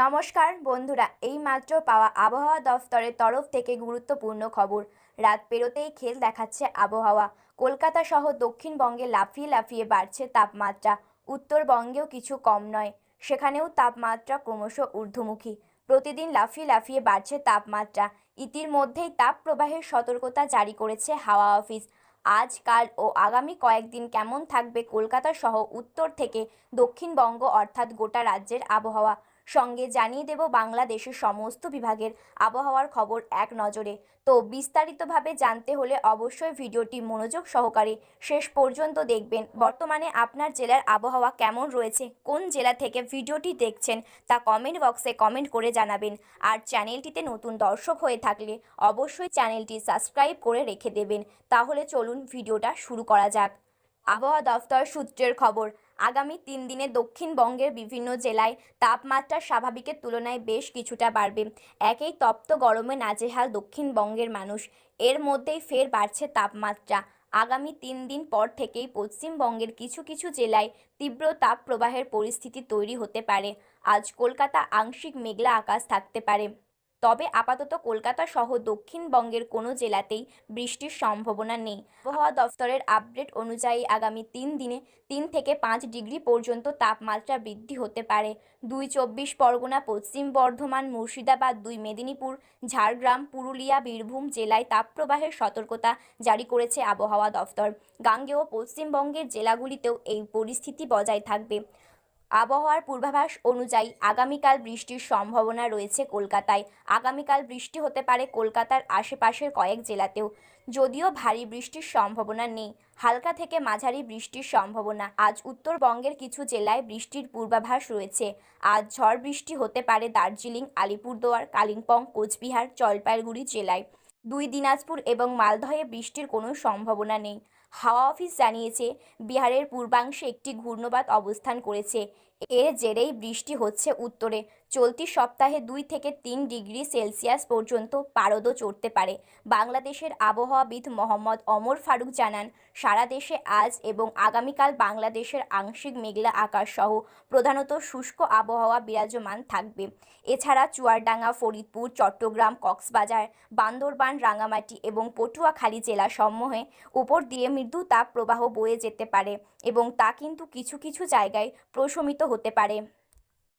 নমস্কার বন্ধুরা, এই মাত্র পাওয়া আবহাওয়া দফতরের তরফ থেকে গুরুত্বপূর্ণ খবর। রাত পেরোতেই খেল দেখাচ্ছে আবহাওয়া। কলকাতা সহ দক্ষিণবঙ্গে লাফিয়ে লাফিয়ে বাড়ছে তাপমাত্রা। উত্তরবঙ্গেও কিছু কম নয়। সেখানেও তাপমাত্রা ক্রমশ ঊর্ধ্বমুখী। প্রতিদিন লাফিয়ে লাফিয়ে বাড়ছে তাপমাত্রা। ইতিমধ্যেই তাপ প্রবাহের সতর্কতা জারি করেছে হাওয়া অফিস। আজ, কাল ও আগামী কয়েকদিন কেমন থাকবে কলকাতা সহ উত্তর থেকে দক্ষিণবঙ্গ অর্থাৎ গোটা রাজ্যের আবহাওয়া? সঙ্গে জানিয়ে দেব বাংলাদেশের সমস্ত বিভাগের আবহাওয়ার খবর এক নজরে। তো বিস্তারিতভাবে জানতে হলে অবশ্যই ভিডিওটি মনোযোগ সহকারে শেষ পর্যন্ত দেখবেন। বর্তমানে আপনার জেলার আবহাওয়া কেমন রয়েছে? কোন জেলা থেকে ভিডিওটি দেখছেন? তা কমেন্ট বক্সে কমেন্ট করে জানাবেন। আর চ্যানেলটিতে নতুন দর্শক হয়ে থাকলে অবশ্যই চ্যানেলটি সাবস্ক্রাইব করে রেখে দেবেন। তাহলে চলুন ভিডিওটা শুরু করা যাক। আবহাওয়া দফতর সূত্রের খবর আগামী তিন দিনে দক্ষিণবঙ্গের বিভিন্ন জেলায় তাপমাত্রা স্বাভাবিকের তুলনায় বেশ কিছুটা বাড়বে। একেই তপ্ত গরমে নাজেহাল দক্ষিণবঙ্গের মানুষ। এর মধ্যেই ফের বাড়ছে তাপমাত্রা। আগামী তিন দিন পর থেকেই পশ্চিমবঙ্গের কিছু কিছু জেলায় তীব্র তাপ প্রবাহের পরিস্থিতি তৈরি হতে পারে। আজ কলকাতা আংশিক মেঘলা আকাশ থাকতে পারে। তবে আপাতত কলকাতা সহ দক্ষিণবঙ্গের কোনো জেলাতেই বৃষ্টির সম্ভাবনা নেই। আবহাওয়া দফতরের আপডেট অনুযায়ী আগামী তিন দিনে তিন থেকে পাঁচ ডিগ্রি পর্যন্ত তাপমাত্রা বৃদ্ধি হতে পারে। দুই চব্বিশ পরগনা, পশ্চিম বর্ধমান, মুর্শিদাবাদ, দুই মেদিনীপুর, ঝাড়গ্রাম, পুরুলিয়া, বীরভূম জেলায় তাপপ্রবাহের সতর্কতা জারি করেছে আবহাওয়া দফতর। গাঙ্গেয় পশ্চিমবঙ্গের জেলাগুলিতেও এই পরিস্থিতি বজায় থাকবে। আবহাওয়ার পূর্বাভাস অনুযায়ী আগামীকাল বৃষ্টির সম্ভাবনা রয়েছে কলকাতায়। আগামীকাল বৃষ্টি হতে পারে কলকাতার আশেপাশের কয়েক জেলাতেও। যদিও ভারী বৃষ্টির সম্ভাবনা নেই। হালকা থেকে মাঝারি বৃষ্টির সম্ভাবনা। আজ উত্তরবঙ্গের কিছু জেলায় বৃষ্টির পূর্বাভাস রয়েছে। আজ ঝড় বৃষ্টি হতে পারে দার্জিলিং, আলিপুরদুয়ার, কালিম্পং, কোচবিহার, জলপাইগুড়ি জেলায়। দুই দিনাজপুর এবং মালদহে বৃষ্টির কোনো সম্ভাবনা নেই। হাওয়া অফিস জানিয়েছে, বিহারের পূর্বাংশে একটি ঘূর্ণবাত অবস্থান করেছে। এর জেরেই বৃষ্টি হচ্ছে উত্তরে। চলতি সপ্তাহে দুই থেকে তিন ডিগ্রি সেলসিয়াস পর্যন্ত পারদও চড়তে পারে। বাংলাদেশের আবহাওয়াবিদ মোহাম্মদ অমর ফারুক জানান, সারা দেশে আজ এবং আগামীকাল বাংলাদেশের আংশিক মেঘলা আকাশ সহ প্রধানত শুষ্ক আবহাওয়া বিরাজমান থাকবে। এছাড়া চুয়ারডাঙ্গা ফরিদপুর, চট্টগ্রাম, কক্সবাজার, বান্দরবান রাঙামাটি এবং পটুয়াখালী জেলা সমূহে উপর দিয়ে মৃদু তাপ প্রবাহ বয়ে যেতে পারে এবং তা কিন্তু কিছু কিছু জায়গায় প্রশমিত হতে পারে।